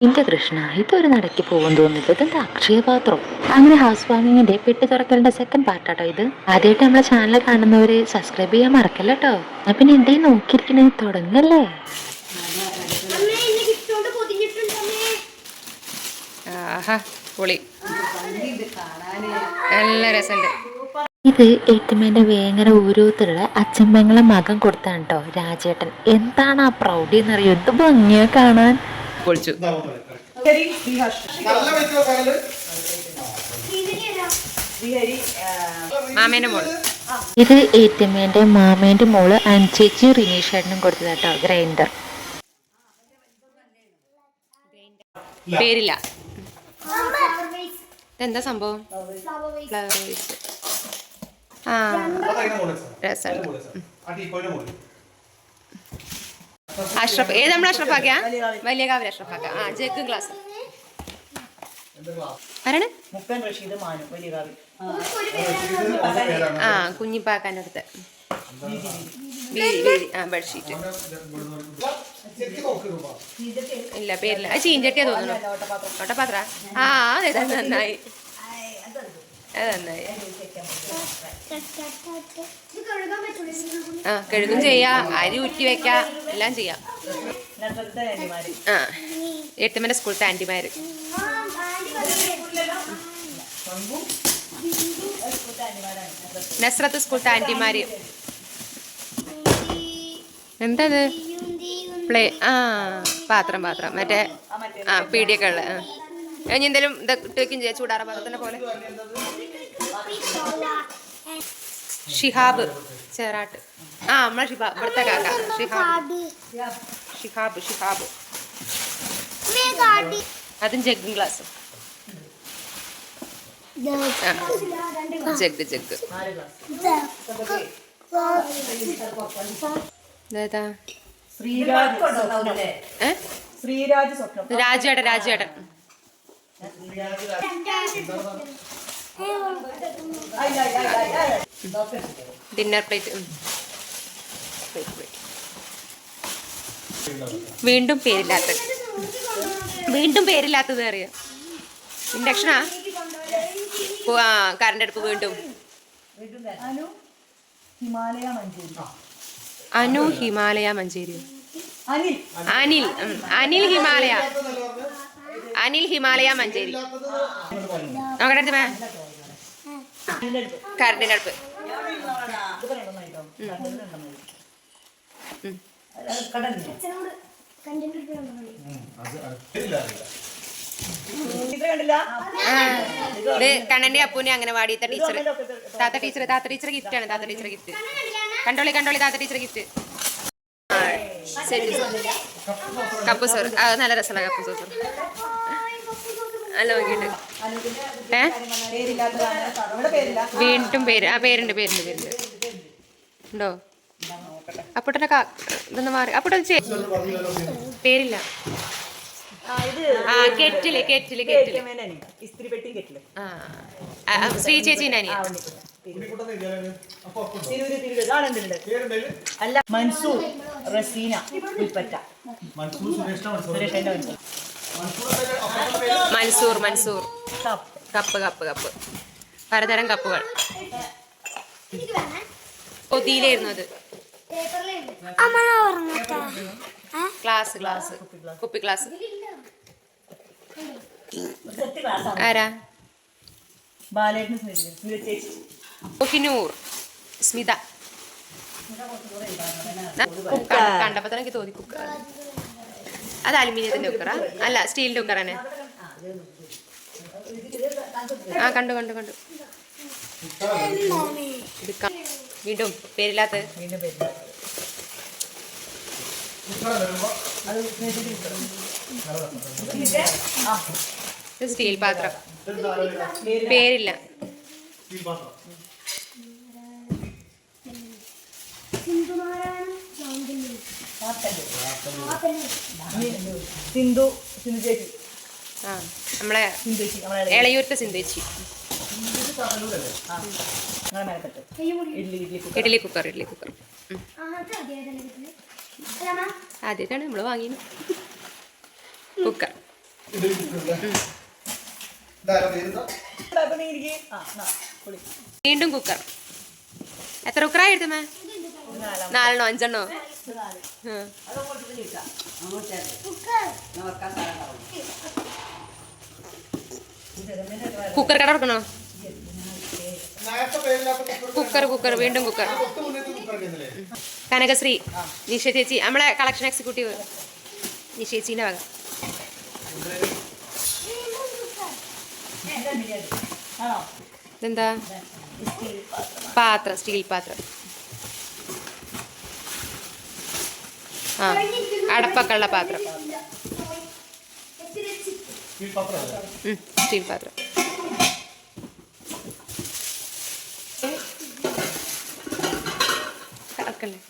എന്റെ കൃഷ്ണ ഇതൊരു നടക്കി പോകും തോന്നുന്നില്ല ഇതെന്താ അക്ഷയപാത്രം അങ്ങനെ ഹൗസ് വാമിങ്ങിന്റെ പെട്ടി തുറക്കലിന്റെ സെക്കൻഡ് പാർട്ടാട്ടോ ഇത്. ആദ്യമായിട്ട് നമ്മളെ ചാനൽ കാണുന്നവര് സബ്സ്ക്രൈബ് ചെയ്യാൻ മറക്കല്ല കേട്ടോ പിന്നെ എന്റെ നോക്കിയിരിക്കണേ? തുടങ്ങല്ലേ? അമ്മേ എന്നെ ഗിഫ്റ്റോണ്ട് പൊതിഞ്ഞിട്ടുണ്ട് അമ്മേ. ആഹാ പൊളി. നല്ല രസമുണ്ട് ഇത് ഏറ്റുമേന്റെ വേങ്ങര ഊരൂത്തിലുള്ള അച്ഛമ്മങ്ങളെ മകൻ കൊടുത്താണ് കേട്ടോ രാജേട്ടൻ. എന്താണ് ആ പ്രൗഢി എന്നറിയോ? എന്ത് ഭംഗിയാ കാണാൻ? പൊളിച്ചു. മാമേന്റെ മോൾ. ഇത് ഏറ്റമ്മേന്റെ മാമേന്റെ മോൾ അഞ്ചേച്ചി റിനീഷേട്ടനും കൊടുത്തതാട്ടോ ഗ്രൈൻഡർ. പേരില്ല. എന്താ സംഭവം? ഫ്ലവർ ആ. രസമുണ്ട് അഷ്റഫ് ഏത് നമ്മൾ അഷ്റഫ് ആക്കിയാ വലിയ കാവിൽ അഷ്റഫാക്ക. ആ ജഗ് ക്ലാസ് ആരാണ്? ആ കുഞ്ഞിപ്പാക്കാന്റെ അടുത്ത്. ആ ബെഡ്ഷീറ്റ്. ഇല്ല പേരില്ല. അത് ചീഞ്ചട്ടിയാ തോന്നുന്നു. ഓട്ടപാത്ര ആ അതെ നന്നായി. അത് നന്നായി ആ കഴുകും ചെയ്യാം അരി ഊറ്റി വെക്കാം എല്ലാം ചെയ്യാം. ആ എട്ടുമന്റെ സ്കൂളത്തെ ആന്റിമാര്. നസ്രത്ത് സ്കൂളത്തെ ആന്റിമാര്. എന്താ അത് പ്ലേ ആ പാത്രം പാത്രം. മറ്റേ ആ പീടിയൊക്കെ ഉള്ള ആ. ഇനി എന്തെങ്കിലും ഇതൊക്കെ വെക്കും ചെയ്യാം പോലെ. ഷിഹാബ് ചേറാട്ട്. ആ നമ്മളെ ഷിഹാബ് ഇവിടുത്തെ കാക്ക. ഷിഹാബ്. ഷിഹാബ് ഷിഹാബ്. അതും ജഗ്ഗും ഗ്ലാസ്. ജഗ് ജഗ് ശ്രീരാജ് സ്വപ്നം. രാജേട്ടൻ രാജേട്ടൻ ഡിന്നർ പ്ലേറ്റ് വീണ്ടും പേരില്ലാത്തത് വീണ്ടും പേരില്ലാത്തത് അറിയാം. ഇൻഡക്ഷനാ ആ? കറണ്ട് അടുപ്പ് വീണ്ടും. അനു ഹിമാലയ മഞ്ചേരി. അനു ഹിമാലയ മഞ്ചേരി. അനിൽ. അനിൽ അനിൽ ഹിമാലയ. അനിൽ ഹിമാലയ മഞ്ചേരി. നോക്കട്ടെ അടുപ്പ്. ഇത് കണ്ണന്റെ അപ്പൂനെ അങ്ങനെ വാടിയത്ത ടീച്ചർ. താത്ത ടീച്ചർ താത്ത ടീച്ചർ ഗിഫ്റ്റ് ആണ് താത്ത ടീച്ചർ ഗിഫ്റ്റ് കണ്ടോളി കണ്ടോളി താത്ത ടീച്ചർ ഗിഫ്റ്റ് കപ്പ് അത് നല്ല രസമുള്ള കപ്പ് നല്ല നോക്കിയിട്ട്. ഏ? വീണ്ടും പേര് ആ പേരുണ്ട് പേരുണ്ട് പേരുണ്ട്. ഉണ്ടോ? അപ്പുട്ടനെ ഇതൊന്ന് മാറി അപ്പുട്ടൻ ചേ പേരില്ല. ആ, കെറ്റിൽ കെറ്റിൽ ആ ശ്രീ ചേച്ചീന്റെ അനിയ അല്ല Mansoor Raseena Ulpatta സുരേഷന്റെ Mansoor Mansoor Mansoor. Cup. Cup cup പലതരം കപ്പുകൾ. ഒതിയിലായിരുന്നു അത്. Glass glass. കുപ്പി ക്ലാസ്. ആരാ? ബാലേട്ടൻ സ്മരിക്കുന്നു ചേച്ചി. കൊഹിനൂർ. സ്മിത. കണ്ടപ്പോ തന്നെ എനിക്ക് തോന്നി കുക്കർ. അത് അലുമിനിയത്തിന്റെ കുക്കറാ. അല്ല സ്റ്റീലിന്റെ കുക്കറാണ്. ആ കണ്ടു കണ്ടു കണ്ടു. എടുക്കാം. വീണ്ടും പേരില്ലാത്ത സ്റ്റീൽ പാത്രം. പേരില്ല. സിന്ധു സിന്ധു ചേച്ചി. ആ നമ്മളെ സിന്ധു ചേച്ചി നമ്മളെ നിങ്ങളെ മേലക്കെട്ട് idli idli cooker. Idli cooker idli cooker. ആദ്യമായിട്ടാണ് നമ്മൾ വാങ്ങിയത്. കുക്കർ. വീണ്ടും കുക്കർ. എത്ര കുക്കറായി എടുത്തമ്മേ നാലെണ്ണോ അഞ്ചെണ്ണോ. കുക്കർ. കട കൊടുക്കണോ കുക്കർ കുക്കർ വീണ്ടും കുക്കർ. കനകശ്രീ നിഷ ചേച്ചി നമ്മളെ കളക്ഷൻ എക്സിക്യൂട്ടീവ് നിഷ ചേച്ചീന്റെ വക. എന്താ ഇതെന്താ? പാത്രം സ്റ്റീൽ പാത്രം. ആ അടപ്പൊക്കെയുള്ള പാത്രം. സ്റ്റീൽ പാത്രം. കറക്കല്ലേ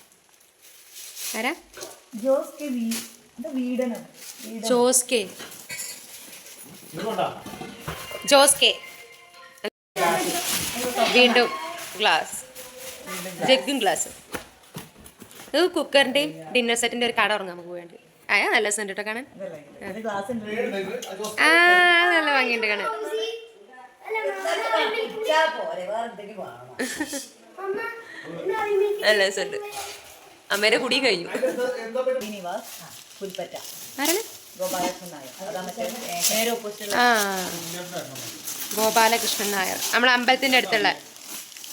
ആരാ? ജോസ് കെ വീടനാണ്. ജോസ് കെ ജോസ് കെ വീണ്ടും ഗ്ലാസ്. ജഗ്ഗും ഗ്ലാസ്. ഇത് കുക്കറിന്റെയും ഡിന്നർ സെറ്റിന്റെ ഒരു കട ഉറങ്ങാൻ നമുക്ക് വേണ്ടി. ആ നല്ല രസമുണ്ട് കേട്ടോ കാണാൻ. ആ നല്ല ഭംഗിയുണ്ട് കാണാൻ. നല്ല രസമുണ്ട്. അമ്മേരെ കുടി കഴിഞ്ഞു. ഗോപാലകൃഷ്ണൻ നായർ. നമ്മളെ അമ്പലത്തിന്റെ അടുത്തുള്ള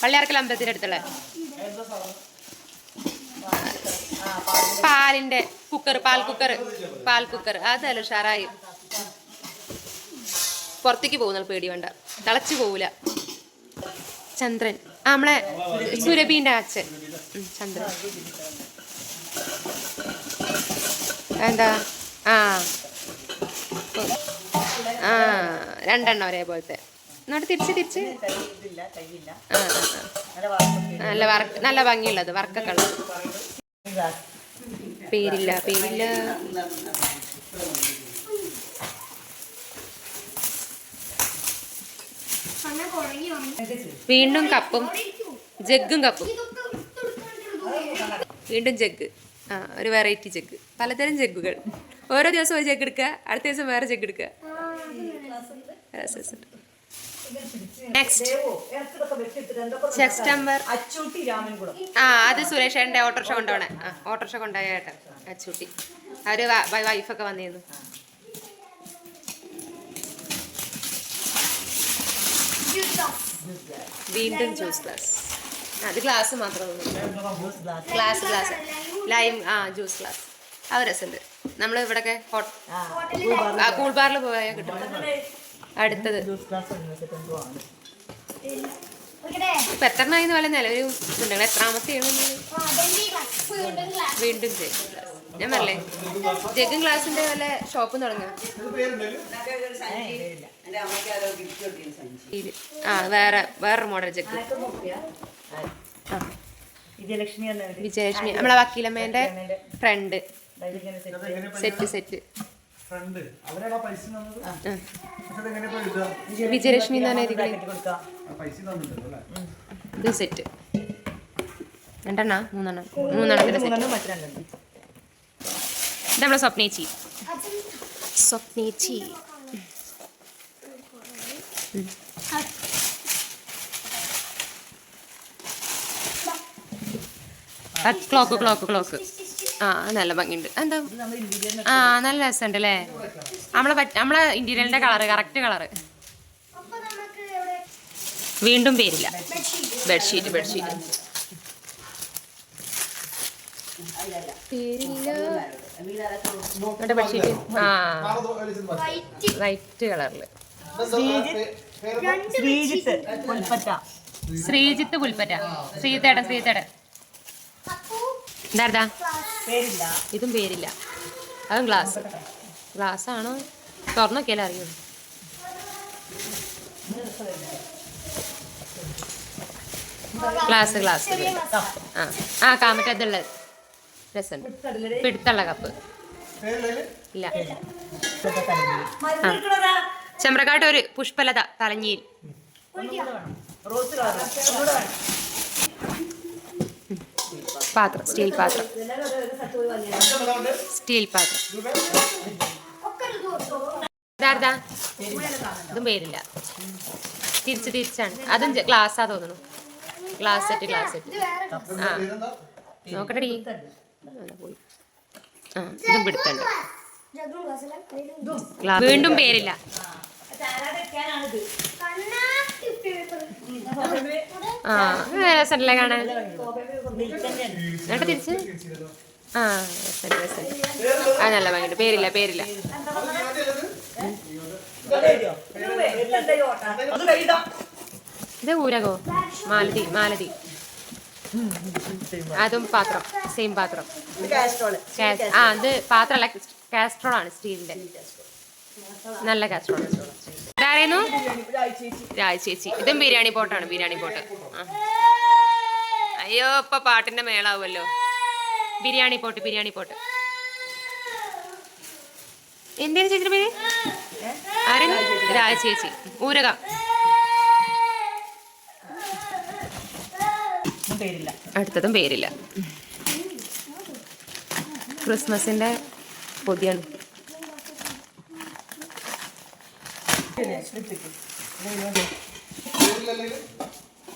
പള്ളിയാർക്കൽ അമ്പലത്തിന്റെ അടുത്തുള്ള. പാലിന്റെ കുക്കർ പാൽ കുക്കർ പാൽ കുക്കർ. അതല്ല ഉഷാറായി. പുറത്തേക്ക് പോകുന്ന പേടി വേണ്ട. തിളച്ചു പോവില്ല. ചന്ദ്രൻ. ആ നമ്മളെ സുരഭീന്റെ അച്ഛൻ. ചന്ദ്രൻ. എന്താ ആ. ആ രണ്ടെണ്ണം ഒരേപോലത്തെ. എന്നിട്ട് തിരിച്ച് തിരിച്ച്. നല്ല വർക്ക് നല്ല ഭംഗിയുള്ളത് വർക്കൊക്കെ ഉള്ളത്. പേരില്ല പേരില്ല. വീണ്ടും കപ്പും ജഗ്ഗും കപ്പും. വീണ്ടും ജഗ് ആ ഒരു വെറൈറ്റി ജഗ് പലതരം ജഗ്ഗുകൾ. ഓരോ ദിവസം ഒരു ജഗ്ഗ് എടുക്കുക അടുത്ത ദിവസം വേറെ ജഗ്ഗ് എടുക്കുക. നെക്സ്റ്റ് അച്ചൂട്ടി രാമൻകുളം. ആ അത് സുരേഷേട്ടന്റെ ഓട്ടോറിക്ഷ കൊണ്ടുപോണേ ആ ഓട്ടോറിക്ഷ കൊണ്ടുപോയ ഏട്ടൻ അച്ചൂട്ടി. അവർ വൈഫൊക്കെ വന്നിരുന്നു. വീണ്ടും ജ്യൂസ് ഗ്ലാസ് അത് ഗ്ലാസ് മാത്രമേ ഗ്ലാസ് ഗ്ലാസ് ലൈം ആ ജ്യൂസ് ഗ്ലാസ് അത് രസമുണ്ട്. നമ്മൾ ഇവിടെയൊക്കെ ആ ആ കൂൾ ബാറിൽ പോയാൽ കിട്ടും അടുത്തത്. ഇപ്പൊ എത്ര നായി പോലെ നിലവിൽ ഇതുണ്ട് എത്രാമത്തെയാണ് വീണ്ടും ഞാൻ പറഞ്ഞേ ജഗും ക്ലാസിന്റെ വല്ല ഷോപ്പ് തുടങ്ങാം. ആ വേറെ വേറൊരു മോഡൽ ജഗ് ആ. വിജയലക്ഷ്മി ഒരു നമ്മളെ വക്കീലമ്മേന്റെ ഫ്രണ്ട് സെറ്റ് സെറ്റ്. ഫ്രണ്ട് അവരാണ് പൈസ തന്നത്? പക്ഷെ ഇപ്പൊ എഴുതുക? വിജയലക്ഷ്മി എന്ന് പറഞ്ഞ കൊടുക്കാം. പൈസ തന്നിട്ടുണ്ടല്ലോ അല്ലേ? ഇത് സെറ്റ് രണ്ടെണ്ണ? മൂന്നെണ്ണം. മൂന്നെണ്ണത്തിന്റെ സെറ്റ് മൂന്നെണ്ണം മറ്റു രണ്ടെണ്ണം. ഇത് നമ്മളെ സ്വപ്നേച്ചി. സ്വപ്നേച്ചി. ക്ലോക്ക് ക്ലോക്ക് ക്ലോക്ക് ആ നല്ല ഭംഗിയുണ്ട്. എന്താ? ഇത് നമ്മൾ ഇന്റീരിയർ ആ നല്ല രസമുണ്ട് അല്ലേ നമ്മളെ നമ്മളെ ഇന്റീരിയറിന്റെ കളറ് കറക്റ്റ് കളറ് വീണ്ടും പേരില്ല. ബെഡ്ഷീറ്റ് ബെഡ്ഷീറ്റ് പേരില്ല. ബെഡ്ഷീറ്റ് ആ. വൈറ്റ് കളറിൽ ശ്രീജിത്ത് പുൽപ്പറ്റ. ശ്രീതേട ശ്രീതേട അപ്പോ. എന്താ ഇതും പേരില്ല. അതും ഗ്ലാസ് ഗ്ലാസ് ആണോ? തുറന്നൊക്കെയല്ലേ അറിയൂ ഗ്ലാസ് ഗ്ലാസ് ആ. ആ. കാമറ്റത്തുള്ള രസമുണ്ട് പിടുത്തുള്ള കപ്പ് ഇല്ല. ആ. ചെമ്പ്രക്കാട്ട് ഒരു പുഷ്പലത തലഞ്ഞിയിൽ. റോസ് പാത്രം സ്റ്റീൽ പാത്രം. സ്റ്റീൽ പാത്രം. അതും ഇതും. പേരില്ല. തിരിച്ച് തിരിച്ചാണ്. അതും ഗ്ലാസ്സാ തോന്നുന്നു. Glass set glass set. ആ. നോക്കട്ടെടി. പോയി ആ ഇതും പിടുത്തണ്ട്. വീണ്ടും പേരില്ല. ആ രസമല്ലേ കാണാൻ. എന്നിട്ട് തിരിച്ച്. ആ രസം രസം ആ നല്ല ഭംഗിയുണ്ട്. പേരില്ല പേരില്ല. ഇത് ഊരകോ? മാലതി മാലതി. അതും പാത്രം സെയിം പാത്രം. ആ അത് പാത്രമല്ല കാസ്ട്രോൾ ആണ് സ്റ്റീലിന്റെ നല്ല കാസ്ട്രോൾ ഇതായിരുന്നു രാജ് ചേച്ചി. ഇതും ബിരിയാണി പോട്ടാണ് ബിരിയാണി പോട്ട്. അയ്യോ ഇപ്പൊ പാട്ടിന്റെ മേളാവുമല്ലോ. Biryani pot biryani pot. എന്തേലും ചേച്ചിയുടെ പേര്? ആരും? രാജ് ചേച്ചി. ഊരക. അടുത്തതും പേരില്ല. ക്രിസ്മസിന്റെ പൊതിയാണ്.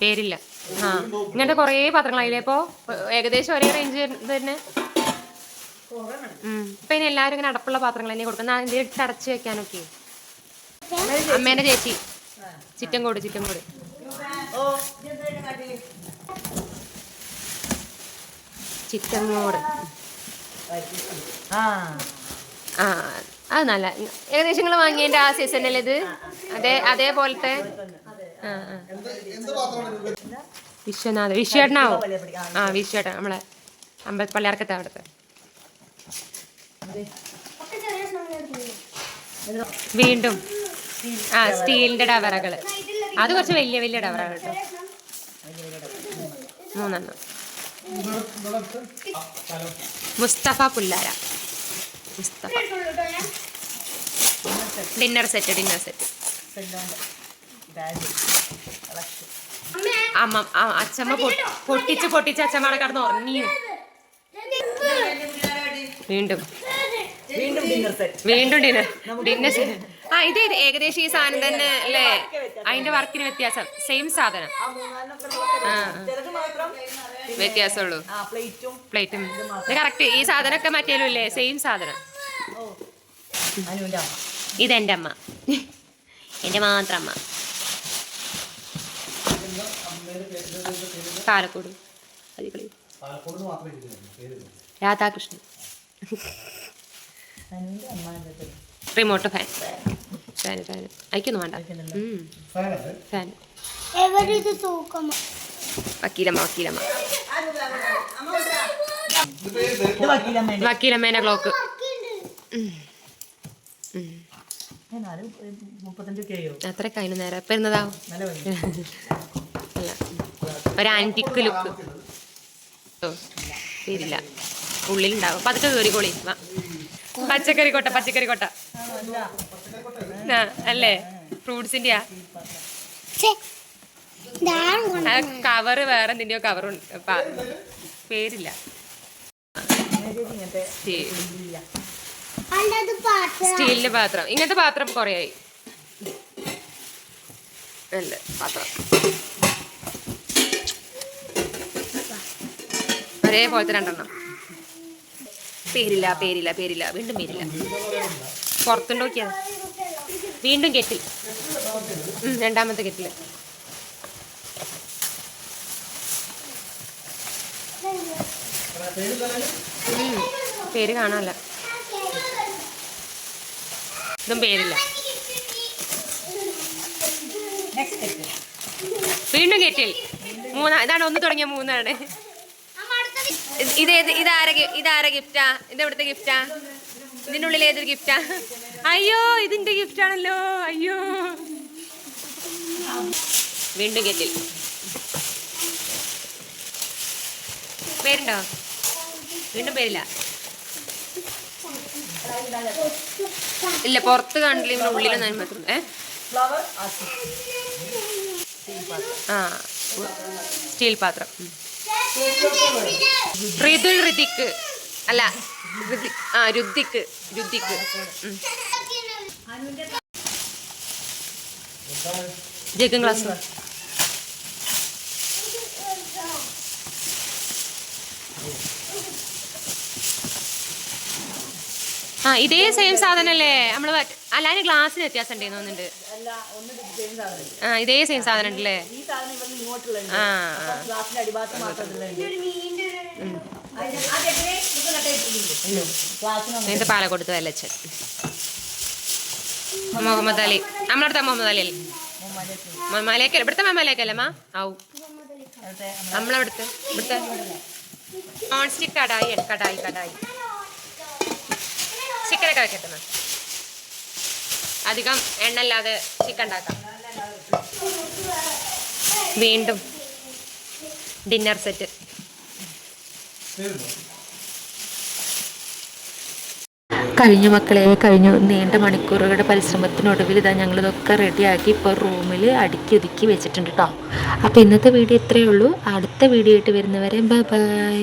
പേരില്ല. ആ. ഇങ്ങനത്തെ കുറേ പാത്രങ്ങളായില്ലേ ഇപ്പോ ഏകദേശം ഒരേ റേഞ്ച് തന്നെ. ഇപ്പൊ ഇനി എല്ലാവരും ഇങ്ങനെ അടപ്പുള്ള പാത്രങ്ങൾ തന്നെ കൊടുക്കും. അടച്ച് വെക്കാനൊക്കെ. അമ്മേന്റെ ചേച്ചി. കാട്ടി ചിറ്റങ്കോട് ആ. ആ അത് നല്ല. ഏകദേശം നിങ്ങൾ വാങ്ങിയതിന്റെ ആ സീസണല്ലേ ഇത്? അതേ അതേപോലത്തെ. വിശ്വനാഥ് വിശ്വേട്ടനാവോ? ആ വിശ്വേട്ടൻ നമ്മളെ അമ്പലപ്പള്ളി പള്ളിയാർക്കത്തെ അവിടുത്തെ. വീണ്ടും. ആ സ്റ്റീലിന്റെ ഡവറകൾ അത് കുറച്ച് വലിയ വലിയ ഡവറകൾ കേട്ടോ. മൂന്നെണ്ണം. Musthafa Pullara. Musthafa. Dinner set dinner set. അമ്മ. അച്ഛമ്മ പൊട്ടിച്ച് പൊട്ടിച്ച് അച്ഛമ്മ കടന്ന് ഉറങ്ങി. വീണ്ടും. വീണ്ടും ഡിന്നർ ഡിന്നർ ആ ഇത് ഇത് ഏകദേശം ഈ സാധനം തന്നെ അല്ലേ? അതിന്റെ വർക്കിന് വ്യത്യാസം. സെയിം സാധനം. ആ വ്യത്യാസമുള്ളൂ. ആ പ്ലേറ്റും. പ്ലേറ്റും. ഇത് കറക്റ്റ് ഈ സാധനമൊക്കെ മറ്റേലും ഇല്ലേ? സെയിം സാധനം. ഇതെന്റെ അമ്മ. എന്റെ മാത്രം അമ്മ. Palakkode. Radhakrishnan. Remote fan. Fan fan അയക്കൊന്നും വേണ്ട. ഉം, ഫാൻ വക്കീലമ്മ വക്കീലമ്മ. വക്കീലമ്മേന്റെ. ക്ലോക്ക്. ഉം. കേയോ അത്രയൊക്കെ അതിന് നേരം. ഇപ്പം ഇരുന്നതാവും അല്ല. ഒരു ആന്റിക്ക് ലുക്ക്. ശരിയില്ല ഉള്ളിലുണ്ടാവും. അതൊക്കെ കയറിക്കോളി പച്ചക്കറി കൊട്ട പച്ചക്കറി കൊട്ട. ആ, അല്ലേ? ഫ്രൂട്ട്സിന്റെയാ? ആ കവറ് വേറെ എന്തിന്റെയോ കവറുണ്ട്. പേരില്ല ഇങ്ങനത്തെ സ്റ്റീ- അല്ലത് പാട്ട് സ്റ്റീലിന്റെ പാത്രം. ഇങ്ങനത്തെ പാത്രം കൊറേയായി. നല്ല പാത്രം. ഒരേപോലത്തെ രണ്ടെണ്ണം. പേരില്ല പേരില്ല പേരില്ല. വീണ്ടും പേരില്ല. പുറത്തുണ്ടോക്കിയ വീണ്ടും കെട്ടിൽ രണ്ടാമത്തെ കെട്ടിൽ പേര് കാണാനല്ല. ഇതും പേരില്ല. വീണ്ടും കെറ്റിൽ മൂന്നാ ഇതാണ് ഒന്ന് തുടങ്ങിയ മൂന്നാണ്. ഇത് ഇതേത് ഇതാര ഗി- ഇതാര ഗിഫ്റ്റാ? ഇത് എവിടുത്തെ ഗിഫ്റ്റാ? ഇതിന്റെ ഉള്ളിൽ ഏതൊരു ഗിഫ്റ്റാ? അയ്യോ ഇതിന്റെ ഗിഫ്റ്റ് ആണല്ലോ അയ്യോ. വീണ്ടും കെറ്റിൽ പേരുണ്ടോ? വീണ്ടും പേരില്ല. ഇല്ല പുറത്ത് കണ്ടില്ല ഇവിടെ ഉള്ളിൽ നന്മ ഏ? ആ സ്റ്റീൽ പാത്രം. ഉം. ഋതുൽ ഋതിക്ക് അല്ല ആ ആ Rudhik Rudhik glass Thank glass. ആ ഇതേ സെയിം സാധനല്ലേ? നമ്മൾ അല്ലാതെ അല്ല ഗ്ലാസ്സിന് വ്യത്യാസം ഉണ്ട് തോന്നുന്നുണ്ട്. അല്ല ആ ഇതേ സെയിം സാധനം ഉണ്ടല്ലേ? ഈ സാധനം ഇവിടെ ഇങ്ങോട്ടുള്ള ആ ഇത് പാലക്കൊടുത്ത് വല്ലച്ചൻ മുഹമ്മദ് അലി. നമ്മളടുത്ത മുഹമ്മദ് അലി അല്ലേ? മലയൊക്കെ ഇവിടുത്തെ മലയൊക്കെ മാ? ആവും നമ്മളവിടുത്തെ ഇവിടുത്തെ. Non stick kadai kadai kadai. ചിക്കനൊക്കെ വെക്കട്ടെ മാം. അധികം എണ്ണ ഇല്ലാതെ ചിക്കൻ ഉണ്ടാക്കാം. വീണ്ടും ഡിന്നർ സെറ്റ് കഴിഞ്ഞു മക്കളെ കഴിഞ്ഞു നീണ്ട മണിക്കൂറുകളുടെ പരിശ്രമത്തിനൊടുവിൽ ഇതാ ഞങ്ങളിതൊക്കെ റെഡിയാക്കി ഇപ്പോൾ റൂമിൽ അടുക്കി ഒതുക്കി വെച്ചിട്ടുണ്ട് കേട്ടോ അപ്പോൾ ഇന്നത്തെ വീഡിയോ ഇത്രയേ ഉള്ളൂ. അടുത്ത വീഡിയോ ആയിട്ട് വരുന്നവരെ ബൈ ബൈ.